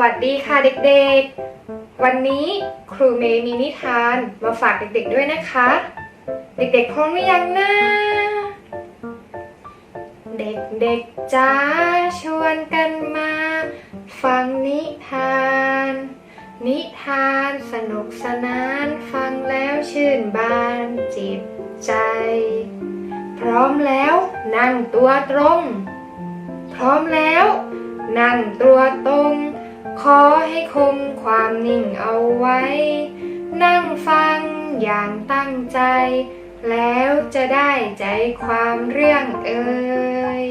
วัสดีค่ะเด็กๆ วันนี้ครูเมย์มีนิทานมาฝากเด็กๆด้วยนะคะ เด็กๆพร้อมหรือยังนะ เด็กๆจ้าชวนกันมา ฟังนิทาน นิทานสนุกสนานฟังแล้วชื่นบานจิตใจ พร้อมแล้วนั่งตัวตรง พร้อมแล้ว นั่งตัวตรง ขอให้คงความนิ่งเอาไว้ นั่งฟังอย่างตั้งใจ แล้วจะได้ใจความเรื่องเอ่ย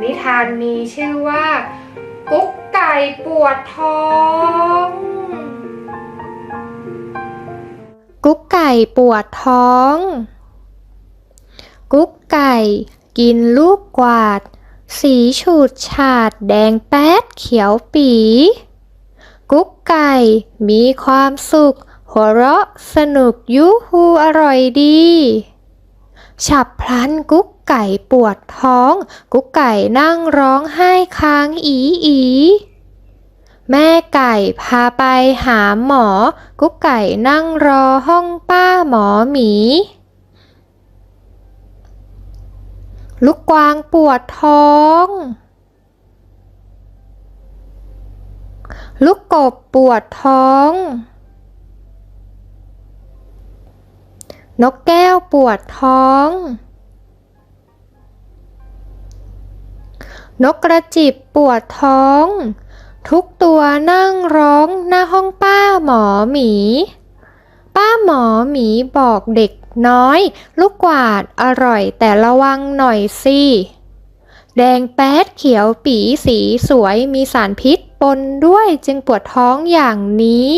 นิทานมีชื่อว่า กุ๊กไก่ปวดท้อง กุ๊กไก่ปวดท้อง กุ๊กไก่กินลูกกวาด สีฉูดฉาดแดงแป๊ดเขียวปี กุ๊กไก่ มีความสุข หัวเราะสนุกยูฮูอร่อยดี ฉับพลันกุ๊กไก่ปวดท้อง กุ๊กไก่นั่งร้องไห้ค้างอีอีแม่ไก่พาไปหาหมอ กุ๊กไก่นั่งรอห้องป้าหมอหมี ลูกกวางปวดท้อง ลูกกบปวดท้อง นกแก้วปวดท้อง นกกระจิบปวดท้อง ทุกตัวนั่งร้องหน้าห้องป้าหมอหมี ป้าหมอหมีบอกเด็ก น้อย ลูกกวาดอร่อยแต่ระวังหน่อยสิแดงแป๊ดเขียวปีสีสวยมีสารพิษปนด้วยจึงปวดท้องอย่างนี้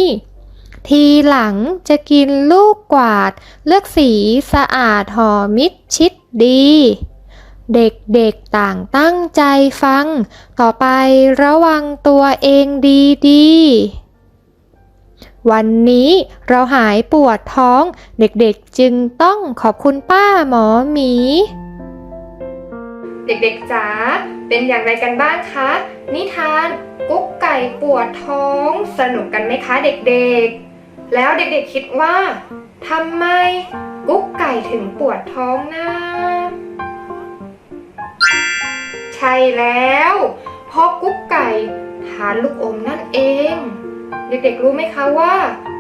ทีหลังจะกินลูกกวาด เลือกสีสะอาดหอมมิดชิดดี เด็กๆต่างตั้งใจฟัง ต่อไประวังตัวเองดีๆ วันนี้เราหายปวดท้องเด็กๆจึงต้องขอบคุณป้าหมอหมี เด็กๆจ๋าเป็นอย่างไรกันบ้างคะ นิทานกุ๊กไก่ปวดท้อง สนุกกันไหมคะเด็กๆ แล้วเด็กๆคิดว่าทำไมกุ๊กไก่ถึงปวดท้องนะใช่แล้วเพราะกุ๊กไก่ทานลูกอมนั่นเอง เด็กๆรู้ไหมคะว่า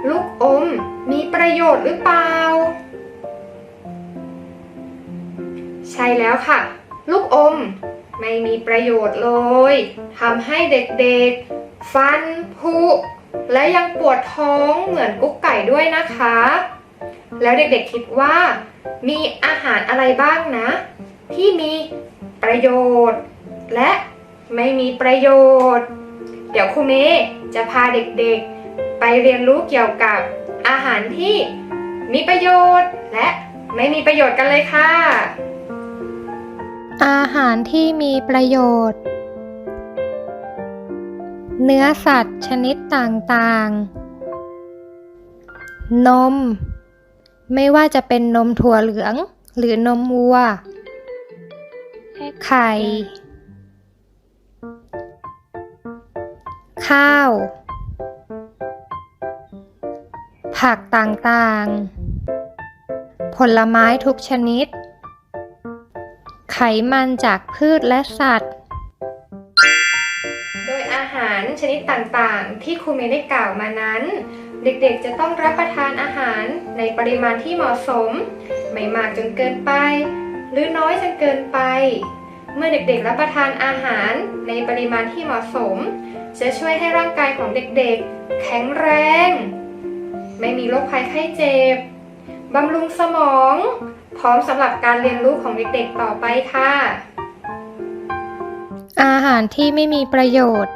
ลูกอมมีประโยชน์หรือเปล่า ใช่แล้วค่ะ ลูกอมไม่มีประโยชน์เลยทำให้เด็กๆ ฟันผุและยังปวดท้องเหมือนกุ๊กไก่ด้วยนะคะ แล้วเด็กๆคิดว่า มีอาหารอะไรบ้างนะ ที่มีประโยชน์ และไม่มีประโยชน์ เดี๋ยวครูเมย์จะพาเด็กๆ ไปเรียนรู้เกี่ยวกับอาหารที่มีประโยชน์และไม่มีประโยชน์กันเลยค่ะ อาหารที่มีประโยชน์ เนื้อสัตว์ชนิดต่างๆ นม ไม่ว่าจะเป็นนมถั่วเหลืองหรือนมวัว ไข่ ข้าว ผักต่างๆ ผลไม้ทุกชนิด ไขมันจากพืชและสัตว์ โดยอาหารชนิดต่างๆ ที่ครูเมย์ได้กล่าวมานั้น เด็กๆจะต้องรับประทานอาหารในปริมาณที่เหมาะสม ไม่มากจนเกินไป หรือน้อยจนเกินไป เมื่อเด็กๆรับประทานอาหารในปริมาณที่เหมาะสม จะช่วยให้ร่างกายของเด็กๆ แข็งแรง ไม่มีโรคภัยไข้เจ็บบำรุงสมอง พร้อมสำหรับการเรียนรู้ของเด็กๆต่อไปค่ะ อาหารที่ไม่มีประโยชน์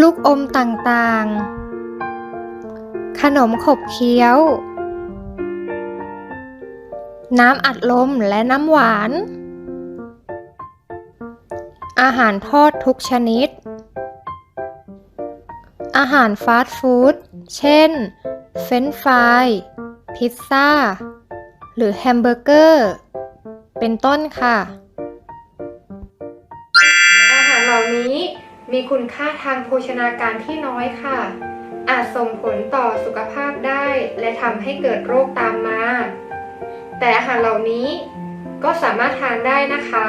ลูกอมต่างๆ ขนมขบเคี้ยว น้ำอัดลมและน้ำหวาน อาหารทอดทุกชนิด อาหารฟาสต์ฟู้ด เช่น เฟรนฟราย พิซซ่า หรือแฮมเบอร์เกอร์ เป็นต้นค่ะ อาหารเหล่านี้มีคุณค่าทางโภชนาการที่น้อยค่ะ อาจส่งผลต่อสุขภาพได้และทำให้เกิดโรคตามมา แต่อาหารเหล่านี้ก็สามารถทานได้นะคะ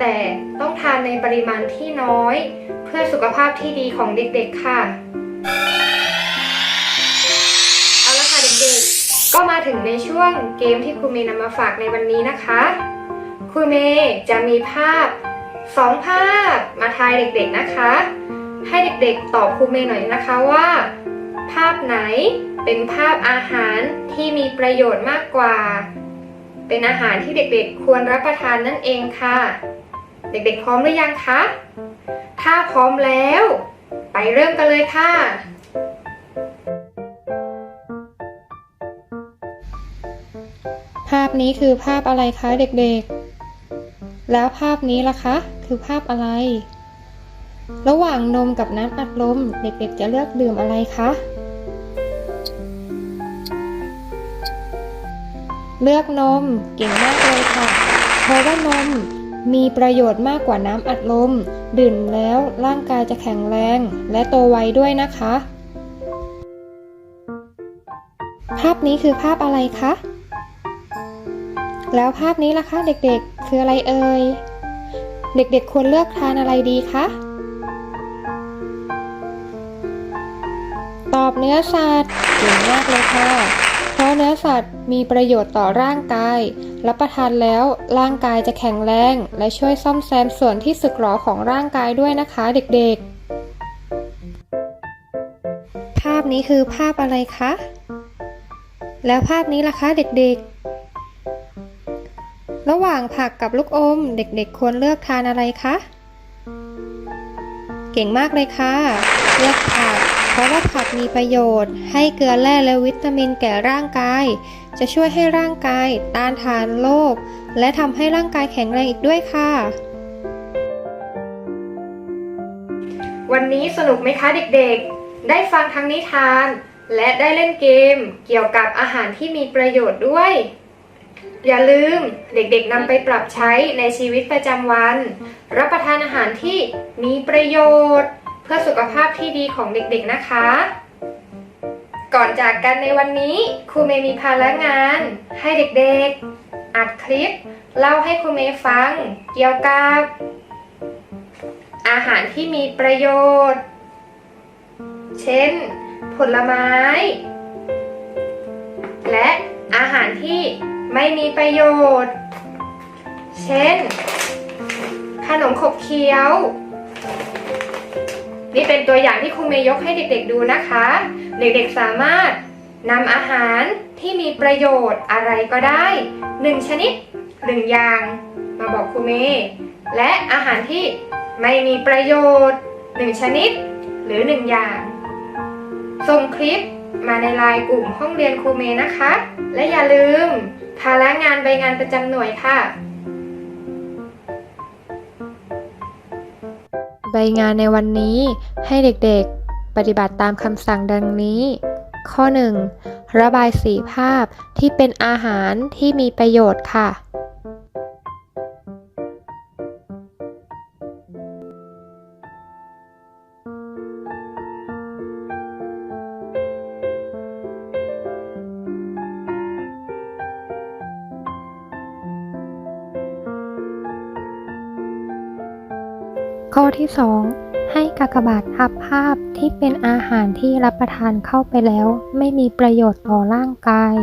แต่ต้องทานในปริมาณที่น้อย เพื่อสุขภาพที่ดีของเด็กๆค่ะ เอาละค่ะเด็กๆ ก็มาถึงในช่วงเกมที่ครูเมย์นำมาฝากในวันนี้นะคะครูเมย์จะมีภาพสองภาพมาทายเด็กๆนะคะ ให้เด็กๆตอบครูเมย์หน่อยนะคะว่า ภาพไหนเป็นภาพอาหารที่มีประโยชน์มากกว่า เป็นอาหารที่เด็กๆควรรับประทานนั่นเองค่ะ เด็กๆ พร้อมหรือยังคะ ถ้าพร้อมแล้ว ไปเริ่มกันเลยค่ะ ภาพนี้คือภาพอะไรคะเด็กๆ แล้วภาพนี้ล่ะคะ คือภาพอะไร ระหว่างนมกับน้ำอัดลม เด็กๆ จะเลือกดื่มอะไรคะเลือกนมเก่งมากเลยค่ะ เพราะว่านม มีประโยชน์มากกว่าน้ำอัดลม ดื่มแล้วร่างกายจะแข็งแรงและโตไวด้วยนะคะ ภาพนี้คือภาพอะไรคะ แล้วภาพนี้ล่ะคะเด็กๆ คืออะไรเอ่ย เด็กๆควรเลือกทานอะไรดีคะ ตอบเนื้อสัตว์เก่งมากเลยค่ะ ราะเนื้อสัตว์มีประโยชน์ต่อร่างกาย รับประทานแล้วร่างกายจะแข็งแรง และช่วยซ่อมแซมส่วนที่สึกหรอของร่างกายด้วยนะคะเด็กๆ ภาพนี้คือภาพอะไรคะ แล้วภาพนี้ล่ะคะเด็กๆ ระหว่างผักกับลูกอม เด็กๆ ควรเลือกทานอะไรคะ เก่งมากเลยค่ะ เลือกผัก เพราะว่าผักมีประโยชน์ ให้เกลือแร่และวิตามินแก่ร่างกาย จะช่วยให้ร่างกายต้านทานโรคและทำให้ร่างกายแข็งแรงอีกด้วยค่ะ วันนี้สนุกไหมคะเด็กๆ ได้ฟังทั้งนิทาน และได้เล่นเกม เกี่ยวกับอาหารที่มีประโยชน์ด้วย อย่าลืมเด็กๆนำไปปรับใช้ในชีวิตประจำวัน รับประทานอาหารที่มีประโยชน์ พื่อสุขภาพที่ดีของเด็กๆนะคะ ก่อนจากกันในวันนี้ครูเมย์มีภาระงาน ให้เด็กๆ อัดคลิป เล่าให้ครูเมย์ฟัง เกี่ยวกับอาหารที่มีประโยชน์ เช่น ผลไม้ และอาหารที่ไม่มีประโยชน์ เช่น ขนมขบเคี้ยว นี่เป็นตัวอย่างที่ครูเมย์ยกให้เด็กๆดูนะคะ เด็กๆสามารถนำอาหารที่มีประโยชน์อะไรก็ได้หนึ่งชนิดหนึ่งอย่าง มาบอกครูเมย์และอาหารที่ไม่มีประโยชน์หนึ่งชนิด หรือหนึ่งอย่างส่งคลิปมาในไลน์กลุ่มห้องเรียนครูเมย์นะคะ และอย่าลืมภาระงานใบงานประจำหน่วยค่ะ ใบงานในวันนี้ให้เด็กๆ ปฏิบัติตามคำสั่งดังนี้ ข้อ 1. ระบายสีภาพที่เป็นอาหารที่มีประโยชน์ค่ะ ข้อที่ 2 ให้กากบาททับภาพที่เป็นอาหารที่รับประทานเข้าไปแล้ว ไม่มีประโยชน์ต่อร่างกาย